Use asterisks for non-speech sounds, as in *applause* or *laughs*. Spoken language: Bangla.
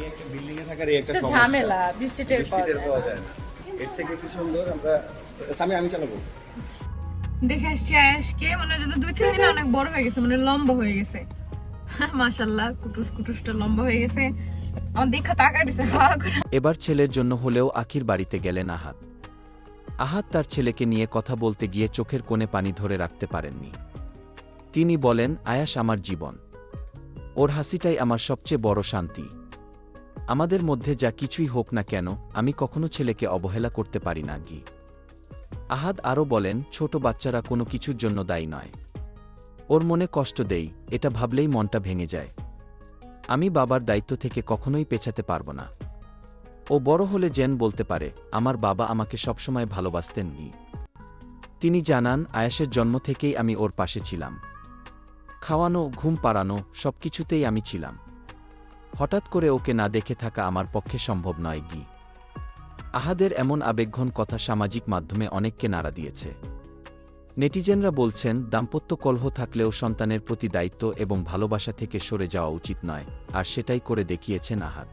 এই একটা বিল্ডিং এ থাকার এই একটা একটা সমস্যা। ঝামেলা বৃষ্টি টের পাওয়া বৃষ্টি টের যায় না। এর থেকে কি সুন্দর? আমরা আমি আমি চালাবো। দেখে আসছি আয়াসকে মানে যদি দুই তিন দিনে অনেক বড় হয়ে গেছে মানে লম্বা হয়ে গেছে। *laughs* মাশাল্লাহ কুটুস কুটুসটা লম্বা হয়ে গেছে। এবার ছেলের জন্য হলেও আখির বাড়িতে গেলেন আহাত। আহাত তার ছেলেকে নিয়ে কথা বলতে গিয়ে চোখের কোণে পানি ধরে রাখতে পারেননি। তিনি বলেন আয়াস আমার জীবন। ওর হাসিটাই আমার সবচেয়ে বড় শান্তি। আমাদের মধ্যে যা কিছুই হোক না কেন, আমি কখনো ছেলেকে অবহেলা করতে পারি না, গি। আহাদ আরও বলেন, ছোট বাচ্চারা কোনো কিছুর জন্য দায়ী নয়। ওর মনে কষ্ট দেই, এটা ভাবলেই মনটা ভেঙে যায়। আমি বাবার দায়িত্ব থেকে কখনোই পেছাতে পারব না। ও বড় হলে জেন বলতে পারে, আমার বাবা আমাকে সবসময় ভালোবাসতেন নি তিনি জানান, আয়াসের জন্ম থেকেই আমি ওর পাশে ছিলাম। খাওয়ানো, ঘুম পাড়ানো, সবকিছুতেই আমি ছিলাম। হঠাৎ করে ওকে না দেখে থাকা আমার পক্ষে সম্ভব নয়, গি। আহাদের এমন আবেগঘন কথা সামাজিক মাধ্যমে অনেককে নাড়া দিয়েছে। নেটিজেনরা বলছেন, দাম্পত্য কলহ থাকলেও সন্তানের প্রতি দায়িত্ব এবং ভালোবাসা থেকে সরে যাওয়া উচিত নয়, আর সেটাই করে দেখিয়েছেন আহাদ।